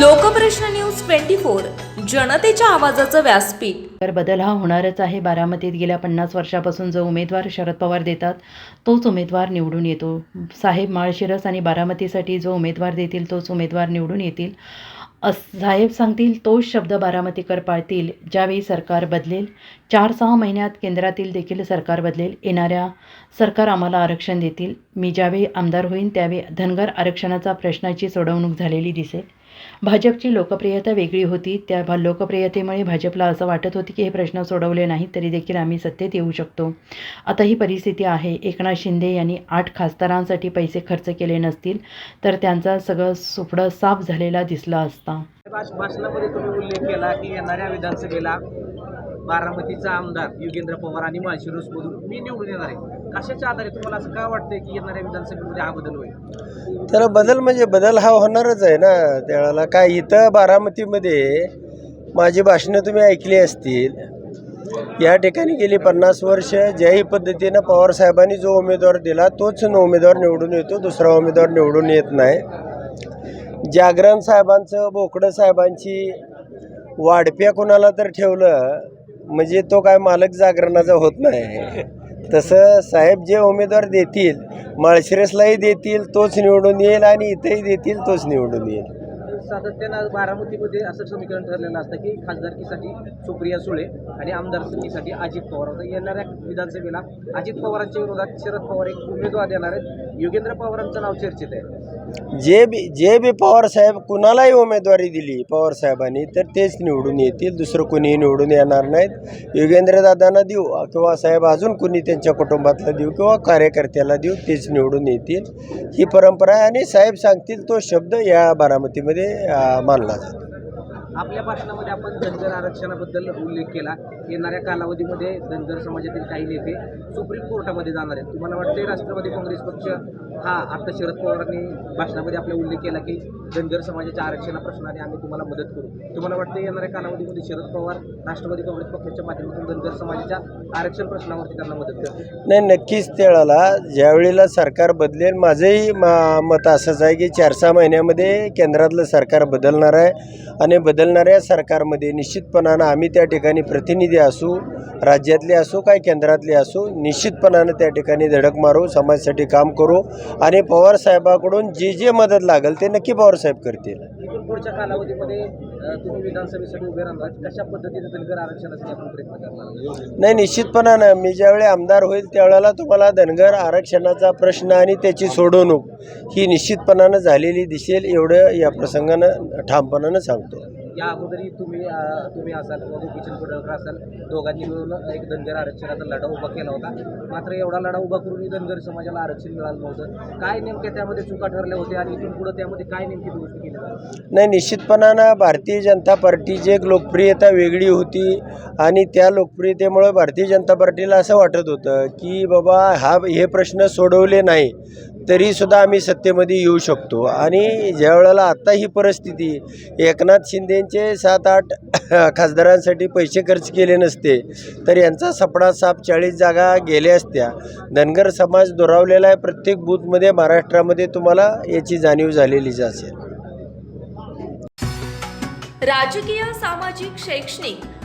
Lokprashna news twenty four जनतेच्या आवाजाचं व्यासपीठ. तर बदल हा होणारच आहे. बारामतीत गेल्या पन्नास वर्षापासून जो उमेदवार शरद पवार देतात तोच उमेदवार निवडून येतो. साहेब माळशिरस आणि बारामतीसाठी जो उमेदवार देतील तोच उमेदवार निवडून येतील. साहेब सांगतील तोच शब्द बारामतीकर पाळतील. ज्यावेळी सरकार बदलेल चार सहा महिन्यात केंद्रातील देखील सरकार बदलेल. येणाऱ्या सरकार आम्हाला आरक्षण देतील. मी ज्यावेळी आमदार होईन त्यावेळी धनगर आरक्षणाचा प्रश्नाची सोडवणूक झालेली दिसेल. भाजपची लोकप्रियता वेगळी होती. त्या लोकप्रियतेमुळे भाजपला असं वाटत होती की हे प्रश्न सोडवले नाहीत तरी देखील आम्ही सत्तेत येऊ शकतो. आता ही परिस्थिती आहे. एकनाथ शिंदे यांनी आठ खासदारांसाठी पैसे खर्च केले नसतील तर त्यांचा सगळं सुपडं साफ झालेला दिसला असता. भाषणामध्ये तुम्ही उल्लेख केला की येणाऱ्या विधानसभेला बारामतीचा आमदार युगेंद्र पवार आणि माळशिरसमधून मी निवडून येणार आहे. कशाच्या आधारे तुम्हाला असं का वाटतंय की येणाऱ्या विधानसभेमध्ये हा बदल होईल? तर बदल म्हणजे बदल हा होणारच आहे ना त्यावेळेला काय इथं बारामतीमध्ये माझी भाषणं तुम्ही ऐकली असतील. या ठिकाणी गेली पन्नास वर्ष ज्याही पद्धतीनं पवारसाहेबांनी जो उमेदवार दिला तोच उमेदवार निवडून येतो दुसरा उमेदवार निवडून येत नाही. जागरण साहेबांचं बोकडं साहेबांची वाढप्या कोणाला तर ठेवलं म्हणजे तो काय मालक जागरणाचा होत नाही. तसं साहेब जे उमेदवार देतील माळशिरसलाही देतील तोच निवडून येईल आणि इथंही देतील तोच निवडून येईल. सातत्यानं बारामतीमध्ये असं समीकरण ठरलेलं असतं की खासदारकीसाठी सुप्रिया सुळे आणि आमदारकीसाठी अजित पवार. आता येणाऱ्या विधानसभेला अजित पवारांच्या विरोधात शरद पवार एक उमेदवार देणार आहेत. योगेंद्र पवारांचं नाव चर्चेत आहे. जे बी जे बी पवार साहेब कुणालाही उमेदवारी दिली पवार साहेबांनी तर तेच निवडून येतील. दुसरं कुणीही निवडून येणार नाहीत. योगेंद्रदादांना देऊ किंवा साहेब अजून कुणी त्यांच्या कुटुंबातला देऊ किंवा कार्यकर्त्याला देऊ तेच निवडून येतील. ही परंपरा आहे आणि साहेब सांगतील तो शब्द या बारामतीमध्ये मानला जातो. आपल्या भाषणामध्ये आपण धनगर आरक्षणाबद्दल उल्लेख केला. येणाऱ्या कालावधीमध्ये धनगर समाजातील काही नेते सुप्रीम कोर्टामध्ये जाणार आहेत. तुम्हाला वाटते राष्ट्रवादी काँग्रेस पक्ष हा आता शरद पवारांनी भाषणामध्ये आपला उल्लेख केला की धनगर समाजाच्या आरक्षणा प्रश्नाने आम्ही तुम्हाला मदत करू. तुम्हाला वाटतं येणाऱ्या कालावधीमध्ये शरद पवार राष्ट्रवादी काँग्रेस पक्षाच्या माध्यमातून धनगर समाजाच्या आरक्षण प्रश्नावरती त्यांना मदत करतील? नाही नक्कीच त्याला ज्यावेळेला सरकार बदलेल माझंही मत असंच आहे की चार सहा महिन्यामध्ये केंद्रातलं सरकार बदलणार आहे आणि बदलणाऱ्या सरकारमध्ये निश्चितपणानं आम्ही त्या ठिकाणी प्रतिनिधी असू राज्यातले असू काय केंद्रातले असू निश्चितपणानं त्या ठिकाणी धडक मारू समाजासाठी काम करू. आणि पवारसाहेबाकडून जी जी मदत लागेल ते नक्की पवारसाहेब करतील. पुढच्या कालावधीमध्ये अ, तुम्ही विधानसभेसाठी उभे राहणार. कशा पद्धतीने धनगर आरक्षणासाठी आपण प्रयत्न करणार? नाही निश्चितपणानं मी ज्यावेळी आमदार होईल त्यावेळेला तुम्हाला धनगर आरक्षणाचा प्रश्न आणि त्याची सोडवणूक ही निश्चितपणानं झालेली दिसेल. एवढं या प्रसंगानं ठामपणानं सांगतो. या अगोदरही तुम्ही तुम्ही असाल किंवा गोपीचंद पडळकर असाल दोघांनी मिळून एक धनगर आरक्षणाचा लढा उभा केला होता. मात्र एवढा लढा उभा करूनही धनगर समाजाला आरक्षण मिळालं नव्हतं. काय नेमक्या त्यामध्ये चुका ठरल्या होत्या आणि इथून पुढे त्यामध्ये काय नेमकी दुरुस्ती केली नाही निश्चितपणानं भारतीय जनता पार्टीची एक लोकप्रियता वेगळी होती आणि त्या लोकप्रियतेमुळे भारतीय जनता पार्टीला असं वाटत होतं की बाबा हा हे प्रश्न सोडवले नाही. तरीसुद्धा आम्ही सत्तेमध्ये येऊ शकतो. आणि ज्या वेळेला आत्ता ही परिस्थिती एकनाथ शिंदेचे सात आठ खासदारांसाठी पैसे खर्च केले नसते तर यांचा सपडा साप चाळीस जागा गेल्या असत्या. धनगर समाज दुरावलेला आहे. प्रत्येक बूथमध्ये महाराष्ट्रामध्ये तुम्हाला याची जाणीव झालेलीच असेल. राजकीय सामाजिक शैक्षणिक